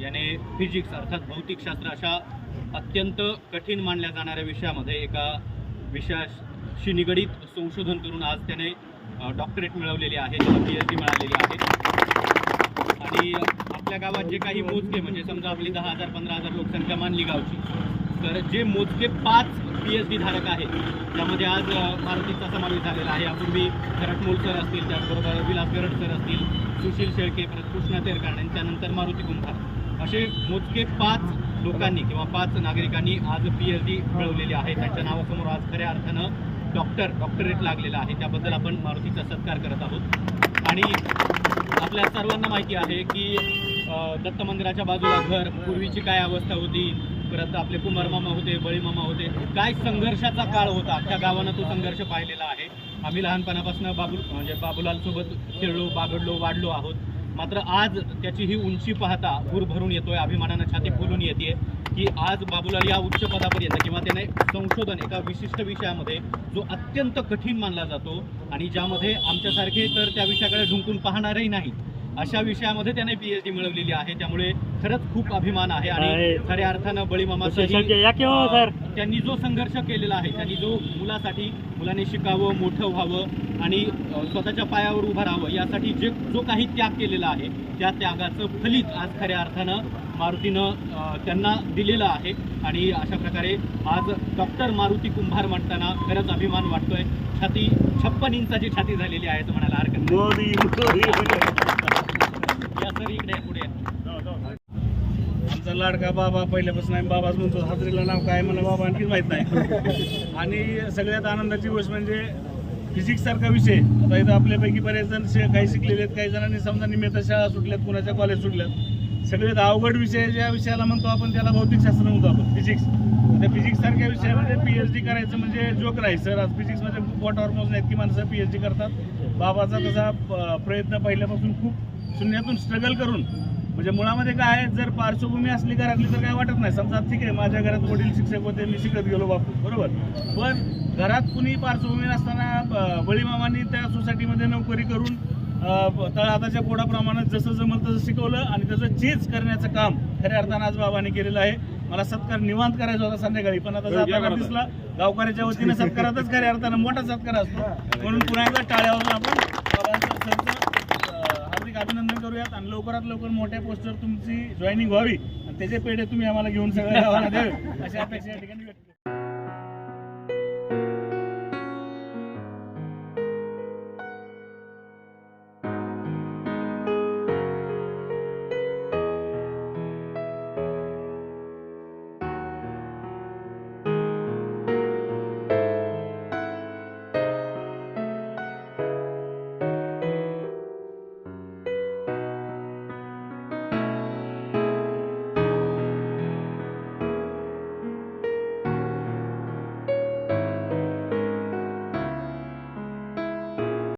याने फिजिक्स अर्थात भौतिकशास्त्र अशा अत्यंत कठीण मानल्या जाणाऱ्या विषयामध्ये एका विषयाशी निगडीत संशोधन करून आज त्याने डॉक्टरेट मिळवलेली आहे त्याला पी एच डी मिळालेली आहे. आणि आपल्या गावात जे काही मोजके म्हणजे समजा आपली दहा हजार पंधरा हजार लोकसंख्या मानली गावची तर जे मोजके पाच पी एच डी धारक आहेत त्यामध्ये आज मारुतीचा समावेश झालेला आहे. यापूर्वी खरटमोल सर असतील त्याचबरोबर विलास गरड सर असतील सुशील शेळके परत कृष्णा तेरकांड आणि त्यानंतर मारुती कुंभार. असे मोजके पाच लोकांनी किंवा पाच नागरिकांनी आज पी एच डी मिळवलेली आहे. त्यांच्या नावासमोर आज खऱ्या अर्थानं डॉक्टर डॉक्टरेट लागलेला आहे. त्याबद्दल आपण मारुतीचा सत्कार करत आहोत. आणि आपल्या सर्वांना माहिती आहे की दत्त मंदिराच्या बाजूला घर पूर्वीची काय अवस्था होती? परत आपले कुमारमामा होते बळीमामा होते. काय संघर्षाचा काळ होता? त्या गावानं तो संघर्ष पाहिलेला आहे. आम्ही लहानपणापासून बाबू म्हणजे बाबूलालसोबत खेळलो बागडलो वाढलो आहोत. मात्र आज त्याची ही उंची पाहता भूर भरून येतोय अभिमानानं छाती फुलून येते की आज बाबूलाल या उच्च पदापर्यंत किंवा त्याने संशोधन एका विशिष्ट विषयामध्ये जो अत्यंत कठीण मानला जातो आणि ज्यामध्ये आमच्यासारखे तर त्या विषयाकडे ढुंकून पाहणारही नाही अशा विषयामध्ये त्याने पीएच डी मिळवलेली आहे त्यामुळे खरंच खूप अभिमान आहे आणि. खऱ्या अर्थानं बळीमामा त्यांनी जो संघर्ष केलेला आहे त्यांनी जो मुलासाठी मुलाने शिकावं मोठं व्हावं आणि स्वतःच्या पायावर उभं राहावं यासाठी जे जो काही त्याग केलेला आहे त्या त्यागाचं फलित आज खऱ्या अर्थानं मारुतीनं त्यांना दिलेलं आहे. आणि अशा प्रकारे आज डॉक्टर मारुती कुंभार म्हणताना खरंच अभिमान वाटतोय. छाती छप्पन इंचाची छाती झालेली आहे असं म्हणायला हरकत या सर इकडे पुढे. आमचा लाडका बाबा पहिल्यापासून आम्ही बाबाच म्हणतो हाजरीला नाव काय मला बाबा आणखी माहीत नाही. आणि सगळ्यात आनंदाची गोष्ट म्हणजे फिजिक्स सारखा विषय. आता इथं आपल्यापैकी बरेच जण काही शिकलेले आहेत काही जणांनी समजा निमित्त शाळा सुटल्यात कुणाच्या कॉलेज सुटल्यात. सगळ्यात अवघड विषय ज्या विषयाला म्हणतो आपण त्याला भौतिकशास्त्र म्हणतो आपण फिजिक्स त्या फिजिक्स सारख्या विषयामध्ये पी एच डी करायचं म्हणजे जोक नाही सर आज फिजिक्समध्ये खूप बोटावर मोजून की माणसं पी एच डी करतात. बाबाचा तसा प- प्रयत्न पहिल्यापासून खूप शून्यातून स्ट्रगल करून म्हणजे मुळामध्ये काय आहे जर पार्श्वभूमी असली घरातली तर काय वाटत नाही. समजा ठीक आहे माझ्या घरात वडील शिक्षक होते मी शिकत गेलो बापू बरोबर. पण घरात कुणी पार्श्वभूमी नसताना बळीमामांनी त्या सोसायटीमध्ये नोकरी करून तळहाताच्या पोडाप्रमाणे जसं जमल तसं शिकवलं आणि त्याचं चीज करण्याचं काम खऱ्या अर्थानं आज बाबांनी केलेलं आहे. मला सत्कार निवांत करायचा होता संध्याकाळी पण आता जाताना दिसला गावकऱ्याच्या वतीने सत्कारातच खऱ्या अर्थानं मोठा सत्कार असतो. म्हणून पुन्हा एकदा टाळ्या आपण अभिनंदन करूयात आणि लवकरात लवकर मोठ्या पोस्टवर तुमची जॉईनिंग व्हावी. आणि त्याचे पेढे तुम्ही आम्हाला घेऊन सगळ्या गावाला द्यावे. अशा अपेक्षा या ठिकाणी व्यक्त